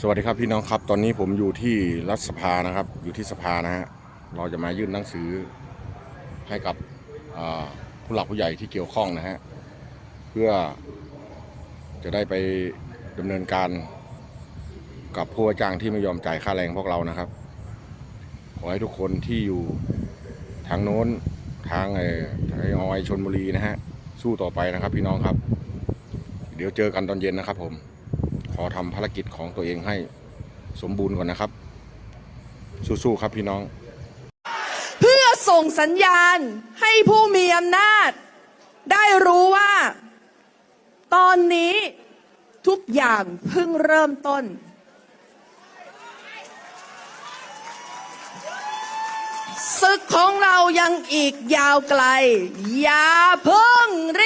สวัสดีครับพี่น้องครับตอนนี้ผมอยู่ที่รัฐสภานะครับ อยู่ที่สภานะฮะเราจะมายื่นหนังสือให้กับผู้หลักผู้ใหญ่ที่เกี่ยวข้องนะฮะเพื่อจะได้ไปดำเนินการกับผู้ว่าจ้างที่ไม่ยอมจ่ายค่าแรงพวกเรานะครับ ขอให้ทุกคนที่อยู่ทางโน้นทางไอ้ไทยออยชนบุรีนะฮะสู้ต่อไปนะครับพี่น้องครับ เดี๋ยวเจอกันตอนเย็นนะครับผม ขอทำภารกิจของตัวเองให้สมบูรณ์ก่อนนะครับ สู้ๆครับพี่น้อง เพื่อส่งสัญญาณให้ผู้มีอำนาจ ได้รู้ว่า ตอนนี้ทุกอย่างเพิ่งเริ่มต้น ศึกของเรายังอีกยาวไกล อย่าเพิ่งรี